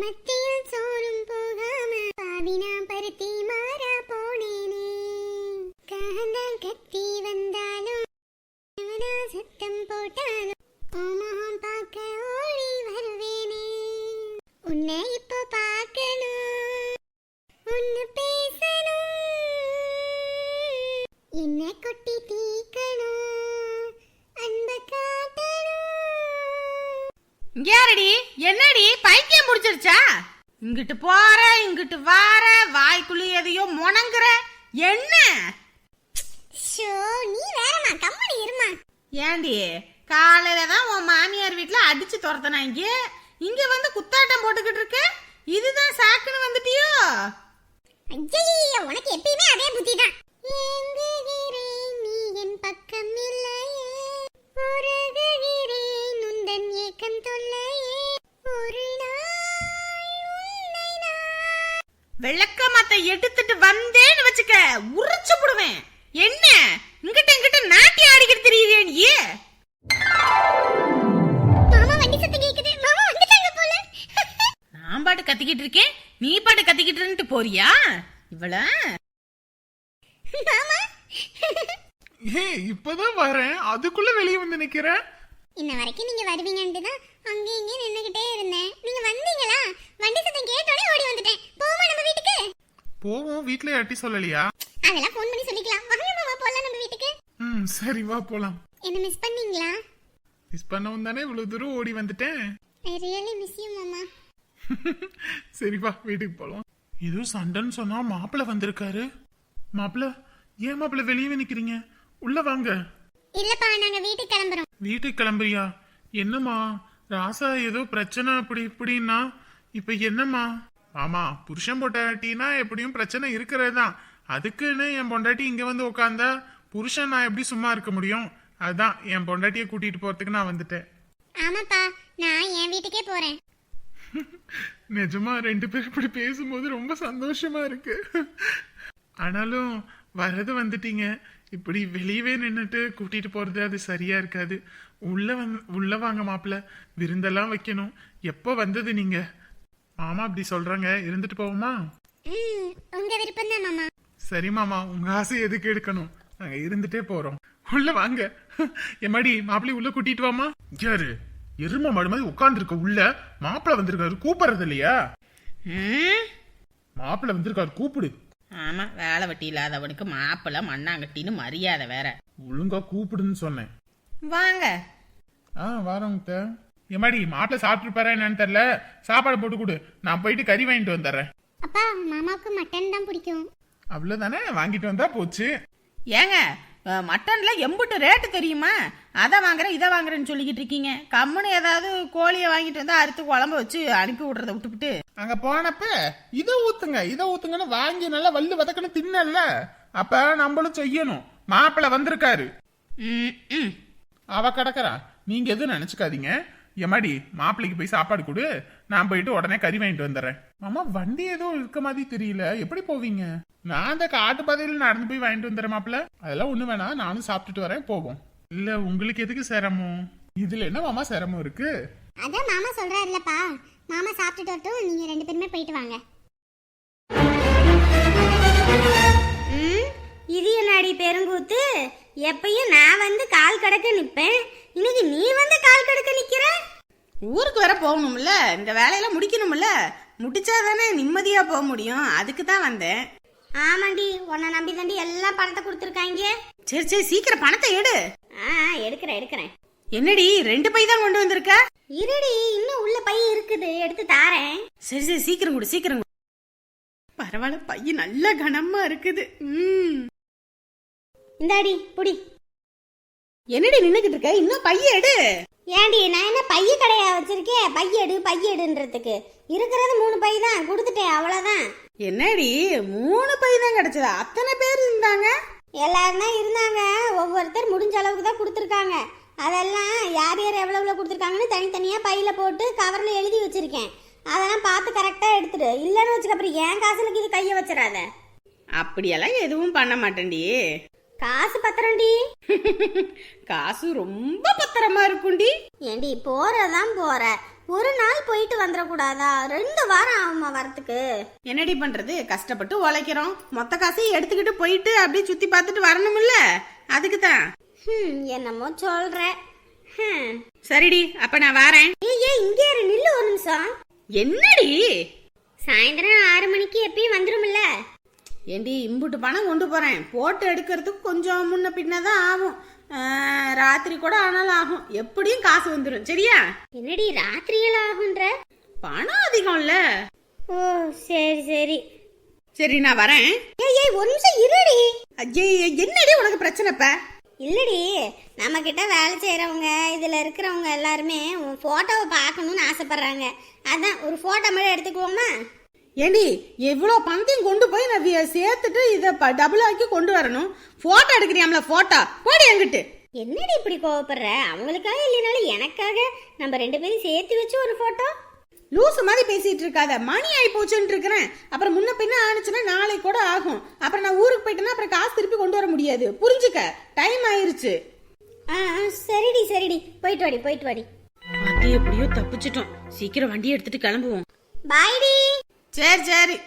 மத்தியில் சோறும் போகாம பாவினா பருத்தி மாறா போனேனே. காந்தான் கத்தி வந்தாலும் சத்தம் போட்டாலும் உன் யாரடி என்னடி? பைத்தியம் முடிச்சிருச்சா? இங்கிட்டு போற இங்கிட்டு வார வாய்க்குள்ளி எதையோ முணங்குற. என்ன? நீ வேறம்மா கம்மனி இருமா. ஏண்டி? காலையில தான் உன் மாமியார் வீட்ல அடிச்சு துரத்துனாங்க இங்க? வந்து குத்தாட்டம் போட்டுக்கிட்டு இருக்க? இதுதான் சாக்குன்னு வந்துட்டியோ? ஐயையோ உனக்கு எப்பயுமே அதே புத்தி தான் விளக்க மத்த எடுத்துட்டு வந்தேன்னு வச்சுக்க உரிச்சு போடுவேன். என்ன? இங்கிட்ட இங்கிட்ட நாட்டி ஆடிக்கிட்டு தெரியுதே நீ? மாமா வண்டி சத்தம் கேக்குது. மாமா வந்துட்டாங்க போல. நான் பாட்டு கத்திக்கிட்டு இருக்கேன். நீ பாட்டு கத்திக்கிட்டு போறியா? இவள? மாமா. ஏய் இப்பதான் வரேன். அதுக்குள்ள வெளியே வந்து நிக்கிறேன் இன்ன வரைக்கும் நீங்க வருவீங்கன்ட்டு தான் அங்கே இங்கே நின்னுகிட்டே இருந்தேன். நீங்க வந்தீங்களா? வண்டி சத்தம் கேட்டோடனே ஓடி வந்துட்டேன். போவோம். வீட்ல யாட்டி சொல்லலையா? அதெல்லாம் ஃபோன் பண்ணி சொல்லிக்கலாம். வாங்க மாமா போலாம் நம்ம வீட்டுக்கு. ம் சரி வா போலாம். என்ன மிஸ் பண்ணீங்களா? மிஸ் பண்ணவும் தானே இவ்வளவு தூரம் ஓடி வந்துட்டேன்? ஐ ரியலி மிஸ் யூ மாமா. சரி வா வீட்டுக்கு போலாம். ஏதோ சண்டைன்னு சொன்னா மாப்பிள்ள வந்திருக்காரு. மாப்பிள்ள ஏன் மாப்பிள்ள வெளியே நிக்கிறீங்க? உள்ள வாங்க. இல்லப்பா நாங்க வீட்டுக்கு கிளம்புறோம். வீட்டுக்கு கிளம்புறியா? என்னம்மா? ராசா ஏதோ பிரச்சனை அப்படி இப்படின்னா இப்ப என்னம்மா? ஆமா புருஷன் பொண்டாட்டினா எப்படியும் பிரச்சனை இருக்கிறது தான் அதுக்குன்னு என் பொண்டாட்டி இங்க வந்து உட்காந்தா புருஷன் நான் எப்படி சும்மா இருக்க முடியும்? அதான் என் பொண்டாட்டியை கூட்டிட்டு போறதுக்கு நான் வந்துட்டேன். ஆமாப்பா நான் என் வீட்டுக்கே போறேன். நிஜமா ரெண்டு பேரும் இப்படி பேசும்போது ரொம்ப சந்தோஷமா இருக்கு. ஆனாலும் வரது வந்துட்டீங்க. இப்படி வெளியவே நின்னுட்டு கூட்டிட்டு போறது அது சரியா இருக்காது. உள்ள வந்து உள்ள வாங்க மாப்பிள்ள. விருந்தெல்லாம் வைக்கணும். எப்போ வந்தது நீங்க? மாமா அப்படி சொல்றாங்க. இருந்துட்டு போவோமா? ம் உங்க விருப்பம் தான் மாமா. சரி மாமா உங்க ஆசை எதுக்கு எடுக்கணும்? நாங்க இருந்துட்டே போறோம். உள்ள வாங்க. எம்மாடி மாப்பிள்ளை உள்ள கூட்டிட்டு வாமா. யாரு? எரும மாடு மாதிரி உட்கார்ந்துருக்க உள்ள. மாப்பிள்ளை வந்திருக்காரு கூப்பிடுறது இல்லையா? ம்? மாப்பிள்ளை வந்திருக்காரு கூப்பிடு. ஆமா வேலை வெட்டி இல்லாதவனுக்கு மாப்பிள்ள மண்ணாங்கட்டின்னு மரியாதை வேற. ஒழுங்கா கூப்பிடுன்னு சொன்னேன். வாங்க. ஆ வாரங்க எம்மாடி மாப்பிள்ளை சாப்பிட்டுருப்பாரா என்னன்னு தெரியல. சாப்பாடு போட்டு கொடு. நான் போயிட்டு கறி வாங்கிட்டு வந்துடுறேன். அப்பா மாமாவுக்கு மட்டன் தான் பிடிக்கும். அவ்வளவுதானே? வாங்கிட்டு வந்தா போச்சு. ஏங்க மட்டன்ல எம்புட்டு ரேட்டு தெரியுமா? அதை வாங்குறேன் இதை வாங்குறேன்னு சொல்லிக்கிட்டு இருக்கீங்க. கம்முன்னு ஏதாவது கோழியை வாங்கிட்டு வந்து அறுத்து குழம்பு வச்சு அனுப்பி விடுறத விட்டுவிட்டு அங்க போனப்ப இதை ஊத்துங்க இதை ஊத்துங்கன்னு வாங்கி நல்லா வல்லு வதக்கன்னு தின்னல்ல அப்ப நம்மளும் செய்யணும். மாப்பிள்ளை வந்திருக்காரு. ம், ம். அவ கிடக்குறா. நீங்க எதுவும் நினைச்சுக்காதீங்க. எம்மாடி மாப்பிள்ளைக்கு போய் சாப்பாடு கொடு. நான் போயிட்டு உடனே கறி வாங்கிட்டு வந்துடுறேன். மாமா வண்டி ஏதோ இருக்க மாதிரி தெரியல. எப்படி போவீங்க? நான் அந்த காட்டு பாதையில நடந்து போய் வாங்கிட்டு வந்துடுறேன் மாப்பிள்ள. அதெல்லாம் ஒண்ணு வேணாம். நானும் சாப்பிட்டுட்டு வரேன் போவோம். இல்ல உங்களுக்கு எதுக்கு சிரமம்? இதுல என்ன மாமா சிரமம் இருக்கு? அதான் மாமா சொல்றாருல்லப்பா. மாமா சாப்பிட்டுட்டு வரட்டும். நீங்க ரெண்டு பேருமே போயிட்டு வாங்க. ம், இது என்னடி பெருங்கூத்து? எப்பயும் நான் வந்து கால் கடக்க நிப்பேன். இன்னைக்கு நீ வந்து கால் கடக்க நிக்கிற? ஊருக்கு வேற போகணும்ல. இந்த வேலையெல்லாம் முடிக்கணும்ல. முடிச்சாதானே நிம்மதியா போக முடியும். அதுக்கு தான் வந்தேன். ஆமாண்டி உன்னை நம்பி தாண்டி எல்லாம் பணத்தை கொடுத்துருக்காங்க. சரி சரி சீக்கிரம் பணத்தை எடு. ஆ எடுக்கிறேன் எடுக்கிறேன். என்னடி ரெண்டு பை தான் கொண்டு வந்திருக்க? இருடி இன்னும் உள்ள பை இருக்குது. எடுத்து தாரேன். சரி சரி சீக்கிரம் கொடு சீக்கிரம் கொடு. பரவாயில்ல பையன் நல்ல கனமா இருக்குது. ம். இந்தாடி புடி. என்னடி நின்னுகிட்டு இருக்க? இன்னும் பைய எடு. ஏண்டி நான் என்ன பைய கடையா வச்சிருக்கேன் பையெடு பையெடுன்றதுக்கு இருக்கிறது மூணு பை தான். கொடுத்துட்டேன் அவ்வளவுதான். என்னடி மூணு பை தான் கிடைச்சதா? அத்தனை பேர் இருந்தாங்க? எல்லாரும் இருந்தாங்க. ஒவ்வொருத்தர் முடிஞ்ச அளவுக்கு தான் கொடுத்துருக்காங்க. அதெல்லாம் யார் யார் எவ்வளோ எவ்வளோ கொடுத்துருக்காங்கன்னு தனித்தனியாக பையில் போட்டு கவரில் எழுதி வச்சிருக்கேன். அதெல்லாம் பார்த்து கரெக்டாக எடுத்துடு. இல்லைன்னு வச்சுக்க அப்புறம் என் காசுல இது கையை வச்சிடாத. அப்படியெல்லாம் எதுவும் பண்ண மாட்டேன்டி. காசு பத்திரம்டி. காசு ரொம்ப பத்திரமா இருக்கும்டி. ஏண்டி போறதான் போற. ஒரு நாள் போயிட்டு வந்துடக்கூடாதா? ரெண்டு வாரம் ஆகுமா வரத்துக்கு? என்னடி பண்றது? கஷ்டப்பட்டு உழைக்கிறோம். மொத்த காசையும் எடுத்துக்கிட்டு போயிட்டு அப்படியே சுத்தி பார்த்துட்டு வரணும்ல. அதுக்கு தான் என்னமோ சொல்ற. சரிடி அப்ப நான் வரேன். ஏய் ஏய் இங்கே இரு நில்லு ஒரு நிமிஷம். என்னடி? சாயந்தரம் ஆறு மணிக்கு எப்பயும் வந்துரும்ல. ஏண்டி இம்புட்டு பணம் கொண்டு போறேன். போட்டு எடுக்கிறதுக்கு கொஞ்சம் முன்ன பின்ன தான் ஆகும் ராத்திரி கூட ஆனாலும் ஆகும். எப்படியும் காசு வந்துடும் சரியா? என்னடி ராத்திரியல ஆகுன்ற பணம் அதிகம்ல. ஓ சரி சரி. சரி நான் வரேன். ஏய் ஏய் ஒரு நிமிஷம் இருடி. ஐயே என்னடி உனக்கு பிரச்சனைப்ப இல்லடி நம்ம கிட்ட வேலை செய்யறவங்க இதுல இருக்கிறவங்க எல்லாருமே உன் போட்டோவை பார்க்கணும்னு ஆசைப்படுறாங்க. அதான் ஒரு போட்டோ மட்டும் எடுத்துக்குவோமா? ஏண்டி எவ்வளோ பணத்தையும் கொண்டு போய் நான் சேர்த்துட்டு இதை டபுள் ஆக்கி கொண்டு வரணும். போட்டோ எடுக்கிறியாம்ல போட்டோ போடி என்கிட்ட. என்னடி இப்படி கோவப்படுற? அவங்களுக்காக இல்லைனாலும் எனக்காக நம்ம ரெண்டு பேரும் சேர்த்து வச்சு ஒரு போட்டோ லூசு மாதிரி பேசிட்டு இருக்காத. மணி ஆகி போச்சுன்னு இருக்கிறேன். அப்புறம் முன்ன பின்ன ஆனிச்சுன்னா நாளைக்கு கூட ஆகும். அப்புறம் நான் ஊருக்கு போயிட்டேன்னா அப்புறம் காசு திருப்பி கொண்டு வர முடியாது. புரிஞ்சுக்க? டைம் ஆயிருச்சு. ஆ ஆ, சரிடி சரிடி. போயிட்டு வாடி போயிட்டு வாடி. அது எப்படியோ தப்பிச்சிட்டோம். சீக்கிரம் வண்டி எடுத்துட்டு கிளம்புவோம். பாய்டி சரி சரி.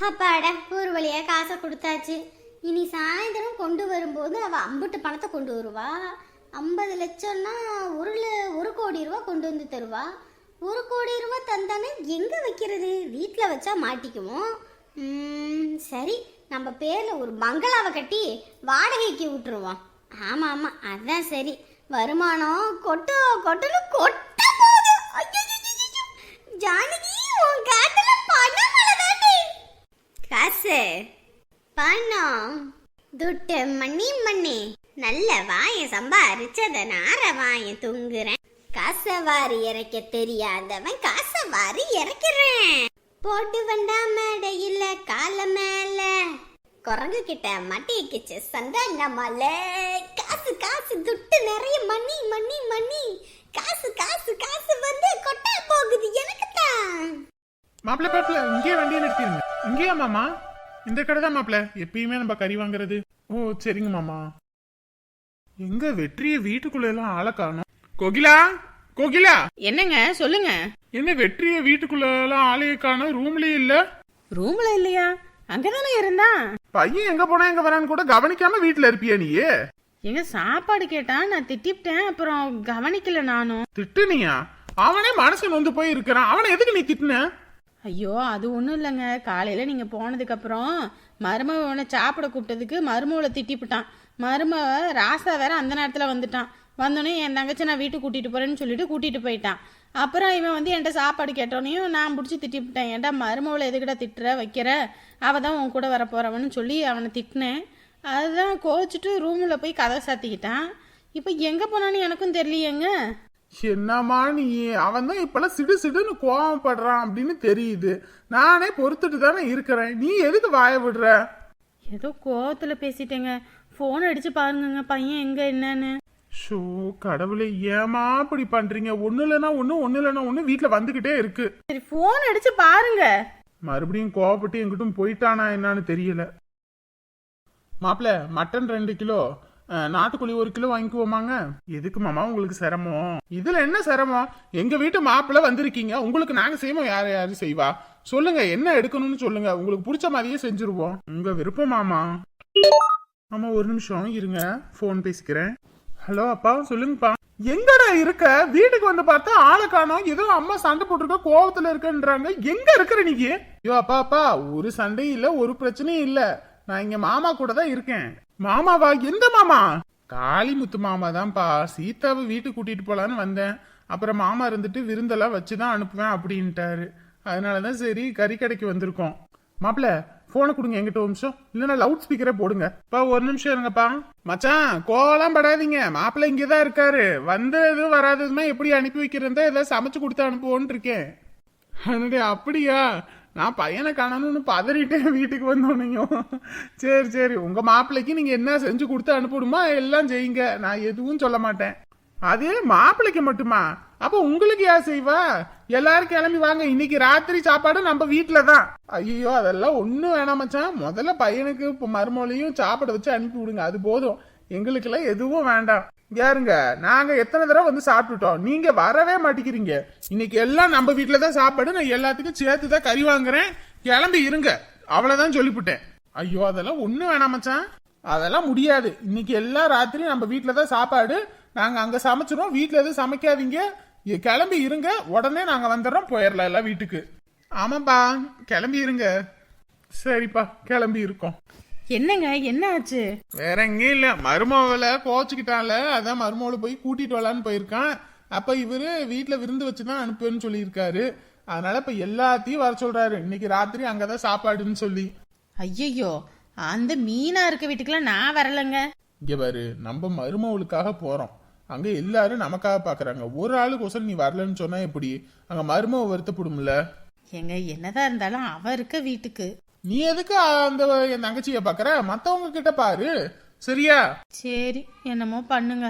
அப்பாடா ஒரு வழியா காசை கொடுத்தாச்சு. இனி சாயந்தரம் கொண்டு வரும்போது அவ அம்புட்டு பணத்தை கொண்டு வருவா. ஐம்பது லட்சம்னா ஒரு ல- ஒரு கோடி ரூபா கொண்டு வந்து தருவா. ஒரு கோடி ரூபா தந்தானே எங்க வைக்கிறது? வீட்டில் வச்சா மாட்டிக்குவோம் சரி நம்ம பேர்ல ஒரு பங்களாவை கட்டி வாடகைக்கு விட்டுருவோம். ஆமா ஆமா அதான் சரி. வருமானம் கொட்டு கொட்டுன்னு கொட்டு. துட்டு மணி மண்ணி நல்ல வாய சம்பாரிச்சத நார வாய தூங்குறேன். காசை வாரி இறைக்க தெரியாதவன் காசை வாரி இறைக்கிறேன். போட்டு வந்தா மேடையில கால மேல குரங்கு கிட்ட மட்டிக்குச்சு சந்தாங்க மலை. காசு காசு துட்டு நிறைய மணி மணி மணி காசு காசு காசு வந்து கொட்டா போகுது எனக்கு தான் மாப்பிள்ள பாப்பிள்ள இங்கே வண்டியை நிறுத்திடுங்க இங்கேயா மாமா? இந்த கடை தான் மாப்பிள்ள எப்பயுமே நம்ம கறி வாங்குறது. ஓ சரிங்க மாமா. எங்க வெற்றிய வீட்டுக்குள்ள எல்லாம் ஆளை காணோம்? கோகிலா கோகிலா. என்னங்க சொல்லுங்க. என்ன வெற்றிய வீட்டுக்குள்ள எல்லாம் ஆளையே காணோம்? ரூம்லயே இல்ல? ரூம்ல இல்லையா? அங்கதானே இருந்தான் பையன் எங்க போனா எங்க வரான்னு கூட கவனிக்காம வீட்டுல இருப்பியா நீ? எங்க சாப்பாடு கேட்டா நான் திட்டிவிட்டேன் அப்புறம் கவனிக்கல நானும். திட்டுனியா? அவனே மனசு நொந்து போய் இருக்கிறான். அவனை எதுக்கு நீ திட்டுன? ஐயோ அது ஒன்றும் இல்லைங்க. காலையில் நீங்கள் போனதுக்கப்புறம் மருமவனை சாப்பிட கூப்பிட்டதுக்கு மருமவளை திட்டிவிட்டான் மருமக ராசா வேற அந்த நேரத்தில் வந்துட்டான். வந்தோடனே என் தங்கச்சி நான் வீட்டுக்கு கூட்டிகிட்டு போகிறேன்னு சொல்லிட்டு கூட்டிகிட்டு போயிட்டான். அப்புறம் இவன் வந்து என்கிட்ட சாப்பாடு கேட்டோனையும் நான் பிடிச்சி திட்டிவிட்டேன் ஏன்டா மருமவளை எதுக்கிட்ட திட்டுற வைக்கிற? அவள் தான் உன் கூட வர போகிறவன்னு சொல்லி அவனை திட்டினேன். அதுதான் கோச்சிட்டு ரூமில் போய் கதவை சாத்திக்கிட்டான். இப்போ எங்கே போனான்னு எனக்கும் தெரியலையேங்க. என்னம்மா நீ அவன் தான் இப்பெல்லாம் சிடு சிடுன்னு கோவப்படுறான் அப்படின்னு தெரியுது. நானே பொறுத்துட்டு தானே இருக்கிறேன். நீ எதுக்கு வாய விடுற? ஏதோ கோவத்தில் பேசிட்டேங்க. ஃபோன் அடித்து பாருங்கங்க பையன் எங்கே என்னன்னு. ஷோ கடவுளே ஏமா இப்படி பண்றீங்க? ஒண்ணு இல்லைன்னா ஒண்ணு ஒண்ணு இல்லைன்னா ஒண்ணு வீட்டுல வந்துகிட்டே இருக்கு. சரி ஃபோன் அடிச்சு பாருங்க. மறுபடியும் கோவப்பட்டு எங்கிட்டும் போயிட்டானா என்னன்னு தெரியல. மாப்பிள மட்டன் ரெண்டு கிலோ. நாட்டுக்கோழி ஒரு கிலோ வாங்கிக்குவோமாங்க. எதுக்கு மாமா உங்களுக்கு சிரமம்? இதுல என்ன சிரமம்? எங்க வீட்டு மாப்பிள்ள வந்திருக்கீங்க. உங்களுக்கு நாங்க செய்வோம் யார் யாரு செய்வா? சொல்லுங்க என்ன எடுக்கணும்னு சொல்லுங்க. உங்களுக்கு பிடிச்ச மாதிரியே செஞ்சுருவோம். உங்க விருப்பம் மாமா. ஆமா ஒரு நிமிஷம் இருங்க. ஃபோன் பேசிக்கிறேன். ஹலோ அப்பா சொல்லுங்கப்பா. எங்கடா இருக்க? வீட்டுக்கு வந்து பார்த்தா ஆளை காணும். ஏதோ அம்மா சண்டை போட்டிருக்க கோவத்துல இருக்கன்றாங்க. எங்க இருக்கிற நீங்க ஐயோ அப்பா அப்பா ஒரு சண்டையும் இல்ல ஒரு பிரச்சனையும் இல்ல. நான் இங்க மாமா கூட தான் இருக்கேன். மாமாவா? எந்த மாமா? காளிமுத்து மாமா தான்ப்பா. சீதாவை வீட்டுக்கு கூட்டிட்டு போலான்னு வந்தேன். அப்புறம் மாமா இருந்துட்டு விருந்தெல்லாம் வச்சுதான் அனுப்புவேன் அப்படின்ட்டாரு. அதனால தான் சரி கறி கடைக்கு வந்திருக்கோம். மாப்பிள்ள போனை கொடுங்க எங்கிட்ட ஒரு நிமிஷம். இல்லைன்னா லவுட் ஸ்பீக்கரே போடுங்க. இப்போ ஒரு நிமிஷம் இருங்கப்பா. மச்சான் கோவலாம் படாதீங்க. மாப்பிள்ள இங்கதான் இருக்காரு. வந்ததும் வராததுமே எப்படி அனுப்பி வைக்கிறதா ஏதாவது சமைச்சு கொடுத்து அனுப்புவோன்னு இருக்கேன். அப்படியா? நான் பையனை காணணும்னு பதறிட்டேன் வீட்டுக்கு வந்தோன்னையும் சரி சரி உங்கள் மாப்பிள்ளைக்கு நீங்கள் என்ன செஞ்சு கொடுத்து அனுப்பணுமா எல்லாம் செய்யுங்க. நான் எதுவும் சொல்ல மாட்டேன். அதே மாப்பிள்ளைக்கு மட்டுமா? அப்போ உங்களுக்கு யார் செய்வா? எல்லாரும் கிளம்பி வாங்க. இன்னைக்கு ராத்திரி சாப்பாடு நம்ம வீட்டில் தான். ஐயோ அதெல்லாம் ஒன்றும் வேணாம் மச்சான். முதல்ல பையனுக்கு இப்போ மருமொழியும் சாப்பாடு வச்சு அனுப்பி விடுங்க அது போதும். எங்களுக்கெல்லாம் எதுவும் வேண்டாம். யாருங்க? நாங்க எத்தனை தடவை வந்து சாப்பிட்டுட்டோம். நீங்க வரவே மாட்டேங்கிறீங்க. இன்னைக்கு எல்லாம் நம்ம வீட்டில தான் சாப்பாடு. நான் எல்லாத்துக்கும் சேர்த்து தான் கறி வாங்குறேன். கிளம்பி இருங்க. அவ்வளவுதான் சொல்லிவிட்டேன் ஐயோ அதெல்லாம் ஒண்ணும் வேணாம் மச்சான். அதெல்லாம் முடியாது. இன்னைக்கு எல்லா ராத்திரியும் நம்ம வீட்டில் தான் சாப்பாடு. நாங்கள் அங்கே சமைச்சிரும் வீட்டில் எதுவும் சமைக்காதீங்க. கிளம்பி இருங்க. உடனே நாங்கள் வந்துடுறோம். போயிடலாம் எல்லாம் வீட்டுக்கு. ஆமாப்பா. கிளம்பி இருங்க. சரிப்பா. கிளம்பி இருக்கோம். என்னங்க என்ன ஆச்சு வேற எங்கேயும் இல்லை. மருமகளை கோச்சுக்கிட்டால அதான் மருமகளை போய் கூட்டிட்டு வரலான்னு போயிருக்கான். அப்போ இவரு வீட்டில் விருந்து வச்சு தான் அனுப்புன்னு சொல்லியிருக்காரு. அதனால இப்போ எல்லாத்தையும் வர சொல்றாரு. இன்னைக்கு ராத்திரி அங்கே தான் சாப்பாடுன்னு சொல்லி. ஐயையோ அந்த மீனா இருக்க வீட்டுக்கெல்லாம் நான் வரலங்க. இங்க பாரு நம்ம மருமவளுக்காக போறோம். அங்க எல்லாரும் நமக்காக பாக்குறாங்க. ஒரு ஆளுக்கோசரம் நீ வரலன்னு சொன்னா எப்படி? அங்க மருமவ வருத்தப்படும்ல. எங்க என்னதான் இருந்தாலும் அவ இருக்க வீட்டுக்கு நீ எதுக்கு அந்த என் தங்கச்சிய பாக்குற மத்தவங்க கிட்ட பாரு. சரியா? சரி என்னமோ பண்ணுங்க.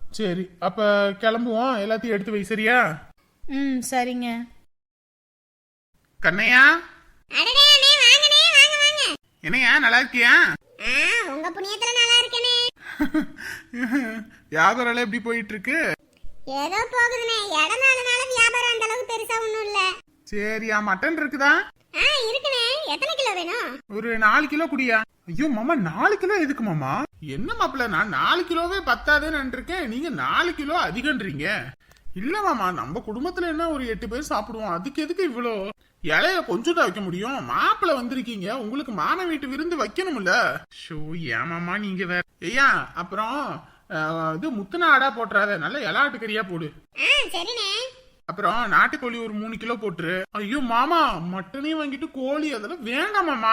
சரி அப்ப கிளம்புவோம். எல்லாத்தையும் எடுத்து வை சரியா? ம் சரிங்க. கண்ணையா? அடடே அண்ணே வாங்கண்ணே வாங்க வாங்க. என்னையா நல்லா இருக்கியா? ஆ உங்க புண்ணியத்துல நல்லா இருக்கனே. வியாபாரம் எல்லாம் எப்படி போயிட்டு இருக்கு ஏதோ போகுதுண்ணே. இடம் நாளுனால வியாபாரம் அந்த அளவுக்கு பெருசா ஒண்ணும் இல்ல. சரியா மட்டன் இருக்குதா? ஆ இருக்குண்ணே. எத்தனை கிலோ வேணும்? ஒரு நாலு கிலோ குடியா. ஐயோ மாமா நாலு கிலோ எதுக்கு மாமா? என்ன மாப்பிள்ள நான் நாலு கிலோவே பத்தாதுன்னு இருக்கேன் நீங்க நாலு கிலோ அதிகன்றீங்க. இல்ல மாமா நம்ம குடும்பத்துல என்ன ஒரு எட்டு பேர் சாப்பிடுவோம்? அதுக்கு எதுக்கு இவ்வளோ இலைய கொஞ்சம் தான் வைக்க முடியும். மாப்பிள்ள வந்திருக்கீங்க. உங்களுக்கு மான வீட்டு விருந்து வைக்கணும்ல. ஷோ ஏமாமா நீங்க வேற? ஐயா அப்புறம் இது முத்துன ஆடா போட்டுறாத. நல்ல இலாட்டு கறியா போடு. ஆ சரிண்ணே. அப்புறம் நாட்டுக்கோழி ஒரு மூணு கிலோ போட்டுரு. ஐயோ மாமா மட்டனையும் வாங்கிட்டு கோழி அதெல்லாம் வேண்டாம் மாமா.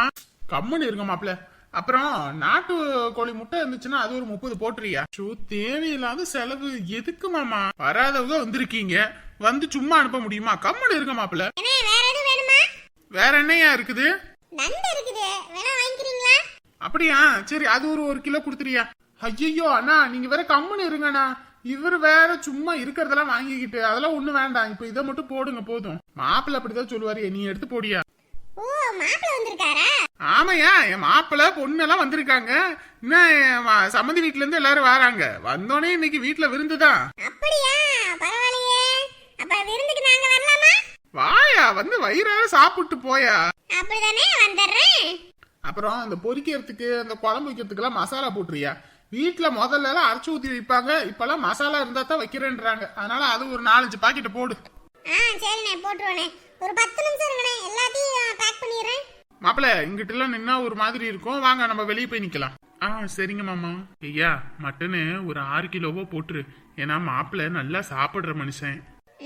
கம்முன்னு இருங்க மாப்ள அப்புறம் நாட்டு கோழி முட்டை இருந்துச்சுன்னா அது ஒரு முப்பது போட்டுறியா ஷோ தேவையில்லாத செலவு. எதுக்கு மாமா? வராதவங்க வந்திருக்கீங்க. வந்து சும்மா அனுப்ப முடியுமா? கம்முன்னு இருங்க மாப்ள அண்ணே வேற என்னையா இருக்குது? அப்படியா? சரி அது ஒரு ஒரு கிலோ கொடுத்துறியா ஐயோ அண்ணா நீங்க வேற கம்முன்னு இருங்கண்ணா. இவர் வேற சும்மா இருக்கிறதெல்லாம் வாங்கிக்கிட்டு அதெல்லாம் ஒண்ணு வேண்டாம். இப்ப இதை மட்டும் போடுங்க போதும். மாப்பிள்ளை அப்படிதான் சொல்லுவாரு நீ எடுத்து போடியா? ஓ மாப்பிள்ள வந்திருக்காரா? ஆமாயா என் மாப்பிள்ளை பொண்ணெல்லாம் வந்திருக்காங்க. இன்னும் என் ம- சம்மந்தி வீட்ல இருந்து எல்லாரும் வராங்க. வந்தோடனே இன்னைக்கு வீட்ல விருந்துதான் அப்படியா? பரவாயில்லையே. அப்ப விருந்துக்கு நாங்க வரலாமா? வாயா வந்து வயிறார சாப்பிட்டு போயா. அப்படிதானே வந்துடுறேன். அப்புறம் அந்த பொரிக்கிறதுக்கு அந்த குழம்பு வைக்கிறதுக்கெல்லாம் மசாலா போட்டுறியா வீட்டுல முதல்ல அரைச்சு ஊத்தி வைப்பாங்க. இப்பெல்லாம் மசாலா இருந்தா தான் வைக்கிறேன்றாங்க. அதனால அது ஒரு நாலஞ்சு பாக்கெட் போடு. ஆ சரிண்ணே போட்டுருவேண்ணே. ஒரு பத்து நிமிஷம் இருங்கண்ணே. எல்லாத்தையும் பேக் பண்ணிடுறேன். மாப்பிள்ள இங்கிட்ட எல்லாம் நின்னா ஒரு மாதிரி இருக்கும். வாங்க நம்ம வெளியே போய் நிக்கலாம். ஆ சரிங்க மாமா. ஐயா மட்டனு ஒரு ஆறு கிலோவோ போட்டுரு. ஏன்னா மாப்பிள்ள நல்லா சாப்பிடுற மனுஷன்.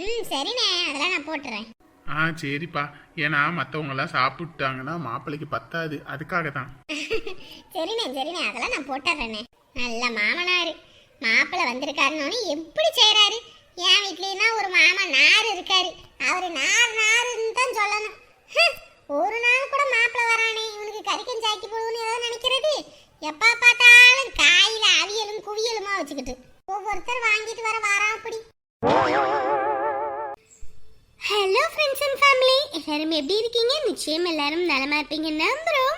ம் சரிண்ணே. அதெல்லாம் நான் போட்டுறேன். ஆ சரிப்பா. ஏன்னா மத்தவங்க எல்லாம் சாப்பிட்டாங்கன்னா மாப்பிள்ளைக்கு பத்தாது. அதுக்காக தான் சரிண்ணே சரிண்ணே. அதெல்லாம் நான் போட்டுறேண்ணே. நல்ல மாமனார். மாப்பிள்ளை வந்திருக்காருன்னு எப்படி செய்கிறாரு என் வீட்லயும் ஒரு மாமா நார் இருக்காரு. அவர் நார் நாருன்னு தான் சொல்லணும். ஒரு நாள் கூட மாப்பிள்ளை வரானே. இவனுக்கு கறிக்கன் சாக்கி போடுன்னு ஏதோ நினைக்கிறது? எப்போ பார்த்தாலும் காயில் அவியலும் குவியலுமா வச்சுக்கிட்டு. ஒவ்வொருத்தர் வாங்கிட்டு வர வாரா அப்படி ஹலோ ஃப்ரெண்ட்ஸ் அண்ட் ஃபேமிலி எல்லாரும் எப்படி இருக்கீங்க? நிச்சயம் எல்லாரும் நலமா இருப்பீங்க நம்புறோம்.